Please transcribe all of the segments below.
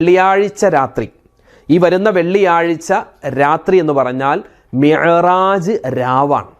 വെള്ളിയാഴ്ച രാത്രി. ഈ വരുന്ന വെള്ളിയാഴ്ച രാത്രി എന്ന് പറഞ്ഞാൽ മിഅറാജ് രാവാണ്.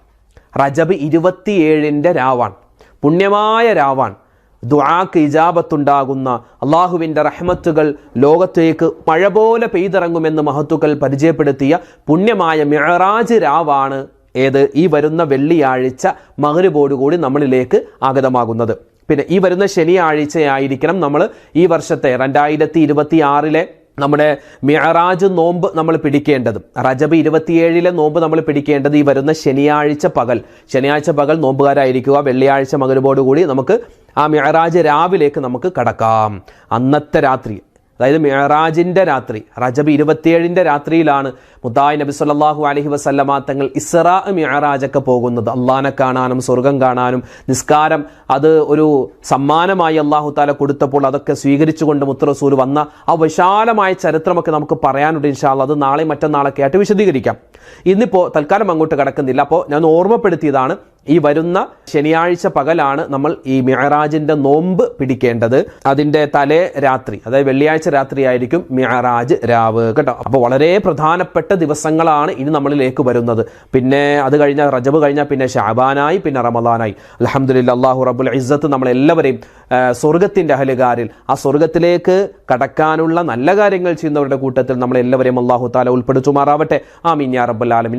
റജബ് ഇരുപത്തിയേഴിന്റെ രാവാണ്. പുണ്യമായ രാവാണ്. ദുആക്ക് ഇജാബത്തുണ്ടാകുന്ന അള്ളാഹുവിന്റെ റഹ്മത്തുകൾ ലോകത്തേക്ക് മഴ പോലെ പെയ്തിറങ്ങുമെന്ന് മഹത്തുക്കൾ പരിചയപ്പെടുത്തിയ പുണ്യമായ മിഅറാജ് രാവാണ് ഏത്? ഈ വരുന്ന വെള്ളിയാഴ്ച മകരുപോടുകൂടി നമ്മളിലേക്ക് ആഗതമാകുന്നത്. പിന്നെ ഈ വരുന്ന ശനിയാഴ്ചയായിരിക്കണം നമ്മൾ ഈ വർഷത്തെ രണ്ടായിരത്തി ഇരുപത്തി ആറിലെ നമ്മുടെ മിഅറാജ് നോമ്പ് നമ്മൾ പിടിക്കേണ്ടത്. റജബ് ഇരുപത്തിയേഴിലെ നോമ്പ് നമ്മൾ പിടിക്കേണ്ടത് ഈ വരുന്ന ശനിയാഴ്ച പകൽ. ശനിയാഴ്ച പകൽ നോമ്പുകാരായിരിക്കുക. വെള്ളിയാഴ്ച മകരുവോടുകൂടി നമുക്ക് ആ മിഅറാജ് രാവിലേക്ക് നമുക്ക് കടക്കാം. അന്നത്തെ രാത്രി അതായത് മെഹറാജിന്റെ രാത്രി റജബ് ഇരുപത്തിയേഴിന്റെ രാത്രിയിലാണ് മുത്തായ് നബി സല്ലല്ലാഹു അലഹി വസല്ലമ തങ്ങൾ ഇസ്രാ മെഹറാജൊക്കെ പോകുന്നത്. അള്ളാനെ കാണാനും സ്വർഗം കാണാനും നിസ്കാരം അത് ഒരു സമ്മാനമായി അള്ളാഹു താല കൊടുത്തപ്പോൾ അതൊക്കെ സ്വീകരിച്ചുകൊണ്ട് മുത്തറസൂർ വന്ന ആ വിശാലമായ ചരിത്രമൊക്കെ നമുക്ക് പറയാനുണ്ട് ഇൻഷാല്ല അത് നാളെ മറ്റന്നാളൊക്കെ ആയിട്ട് വിശദീകരിക്കാം. ഇന്നിപ്പോൾ തൽക്കാലം അങ്ങോട്ട് കിടക്കുന്നില്ല. അപ്പോൾ ഞാൻ ഓർമ്മപ്പെടുത്തിയതാണ്. ഈ വരുന്ന ശനിയാഴ്ച പകലാണ് നമ്മൾ ഈ മിഅറാജിന്റെ നോമ്പ് പിടിക്കേണ്ടത്. അതിന്റെ തലേ രാത്രി അതായത് വെള്ളിയാഴ്ച രാത്രി ആയിരിക്കും മിഅറാജ് രാവ് കേട്ടോ? അപ്പോൾ വളരെ പ്രധാനപ്പെട്ട ദിവസങ്ങളാണ് ഇനി നമ്മളിലേക്ക് വരുന്നത്. പിന്നെ അത് കഴിഞ്ഞ റജബ് കഴിഞ്ഞാൽ പിന്നെ ഷാബാനായി പിന്നെ റമദാനായി. അലഹമുല്ല അള്ളാഹു റബുൽ ഇസ്സത്ത് നമ്മളെല്ലാവരെയും സ്വർഗത്തിന്റെ അഹലുകാരിൽ ആ സ്വർഗത്തിലേക്ക് കടക്കാനുള്ള നല്ല കാര്യങ്ങൾ ചെയ്യുന്നവരുടെ കൂട്ടത്തിൽ നമ്മളെല്ലാവരെയും അള്ളാഹു താല ഉൾപ്പെടുത്തുമാറാവട്ടെ. ആ യാ റബ്ബുൽ ആലമീൻ.